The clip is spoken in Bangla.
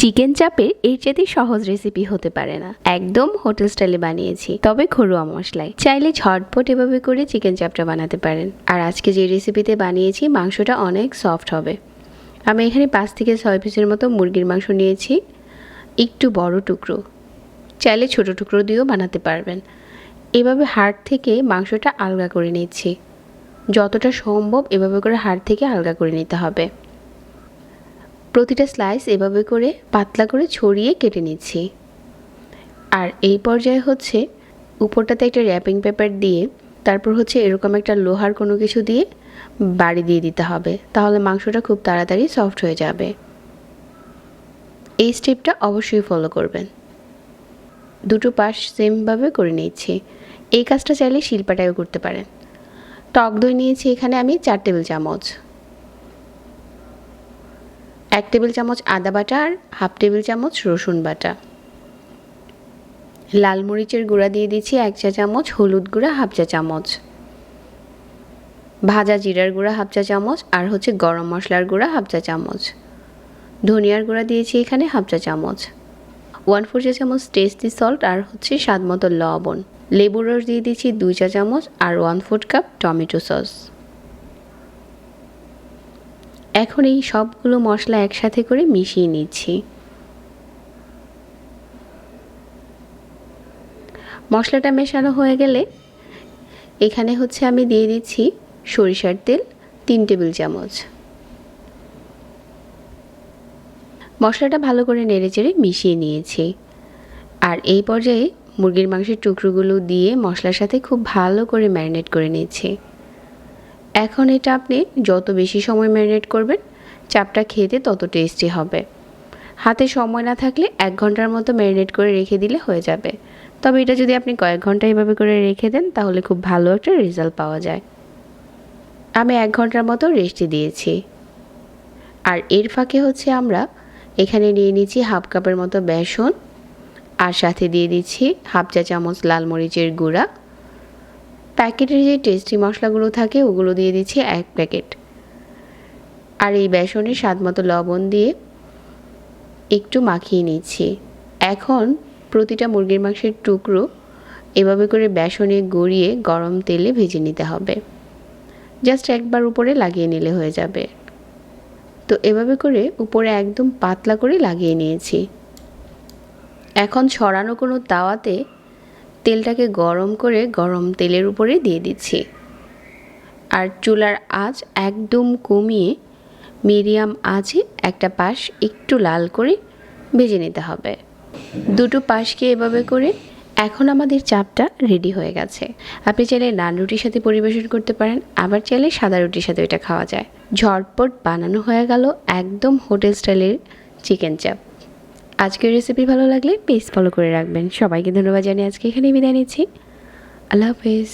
চিকেন চাপের এর চেয়ে সহজ রেসিপি হতে পারে না। একদম হোটেল স্টাইলে বানিয়েছি, তবে ঘরোয়া মশলায়। চাইলে ঝটপট এভাবে করে চিকেন চাপটা বানাতে পারেন। আর আজকে যে রেসিপিতে বানিয়েছি, মাংসটা অনেক সফট হবে। আমি এখানে পাঁচ থেকে ছয় পিসের মতো মুরগির মাংস নিয়েছি, একটু বড় টুকরো। চাইলে ছোট টুকরো দিয়েও বানাতে পারবেন। এভাবে হাড় থেকে মাংসটা আলগা করে নিচ্ছি। যতটা সম্ভব এভাবে করে হাড় থেকে আলগা করে নিতে হবে। প্রতিটা স্লাইস এভাবে করে পাতলা করে ছড়িয়ে কেটে নিচ্ছি। আর এই পর্যায়ে হচ্ছে উপরটাতে একটা র্যাপিং পেপার দিয়ে তারপর হচ্ছে এরকম একটা লোহার কোনো কিছু দিয়ে বাড়ি দিয়ে দিতে হবে। তাহলে মাংসটা খুব তাড়াতাড়ি সফট হয়ে যাবে। এই স্টেপটা অবশ্যই ফলো করবেন। দুটো পাশ সেমভাবে করে নিচ্ছি। এই কাজটা চাইলে শিল্পাটাও করতে পারেন। টক দই নিয়েছি এখানে আমি চার টেবিল চামচ। এক টেবিল চামচ আদা বাটা আর হাফ টেবিল চামচ রসুন বাটা। লাল মরিচের গুঁড়া দিয়ে দিচ্ছি এক চা চামচ, হলুদ গুঁড়া হাফ চা চামচ। ভাজা জিরার গুঁড়া হাফ চা চামচ আর হচ্ছে গরম মশলার গুঁড়া হাফ চা চামচ। ধনিয়ার গুঁড়া দিয়েছি এখানে হাফ চা চামচ। ওয়ান ফোর চা চামচ টেস্টি সল্ট আর হচ্ছে স্বাদ মতো লবণ। লেবুর রস দিয়ে দিচ্ছি দুই চা চামচ আর one fourth cup tomato sauce. এখন এই সবগুলো মশলা একসাথে করে মিশিয়ে নিচ্ছি। মশলাটা মেশানো হয়ে গেলে এখানে হচ্ছে আমি দিয়ে দিচ্ছি সরিষার তেল তিন টেবিল চামচ। মশলাটা ভালো করে নেড়েচেড়ে মিশিয়ে নিয়েছি। আর এই পর্যায়ে মুরগির মাংসের টুকরোগুলো দিয়ে মশলার সাথে খুব ভালো করে ম্যারিনেট করে নিচ্ছি। এখন এটা আপনি যত বেশি সময় ম্যারিনেট করবেন, চাপটা খেতে তত টেস্টি হবে। হাতে সময় না থাকলে এক ঘণ্টার মতো ম্যারিনেট করে রেখে দিলে হয়ে যাবে। তবে এটা যদি আপনি কয়েক ঘণ্টা এভাবে করে রেখে দেন, তাহলে খুব ভালো একটা রেজাল্ট পাওয়া যায়। আমি এক ঘণ্টার মতো রেস্টে দিয়েছি। আর এর ফাঁকে হচ্ছে আমরা এখানে নিয়ে নিচ্ছি হাফ কাপের মতো বেসন, আর সাথে দিয়ে দিচ্ছি হাফ চা চামচ লাল মরিচের গুঁড়া। প্যাকেটের যে টেস্টি মশলাগুলো থাকে, ওগুলো দিয়ে দিচ্ছি এক প্যাকেট। আর এই বেসনে স্বাদ মতো লবণ দিয়ে একটু মাখিয়ে নিচ্ছি। এখন প্রতিটা মুরগির মাংসের টুকরো এভাবে করে বেসনে গড়িয়ে গরম তেলে ভেজে নিতে হবে। জাস্ট একবার উপরে লাগিয়ে নিলে হয়ে যাবে। তো এভাবে করে উপরে একদম পাতলা করে লাগিয়ে নিয়েছি। এখন ছড়ানো কোনো তাওয়াতে তেলটাকে গরম করে গরম তেলের উপরে দিয়ে দিচ্ছি। আর চুলার আঁচ একদম কমিয়ে মিডিয়াম আঁচে একটা পাশ একটু লাল করে ভেজে নিতে হবে। দুটো পাশকে এভাবে করে এখন আমাদের চাপটা রেডি হয়ে গেছে। আপনি চাইলে নান রুটির সাথে পরিবেশন করতে পারেন, আবার চাইলে সাদা রুটির সাথে এটা খাওয়া যায়। ঝটপট বানানো হয়ে গেল একদম হোটেল স্টাইলের চিকেন চাপ। আজকের রেসিপি ভালো লাগলে পেজ ফলো করে রাখবেন। সবাইকে ধন্যবাদ জানিয়ে আজকে এখানেই বিদায় নিচ্ছি। আল্লাহ হাফেজ।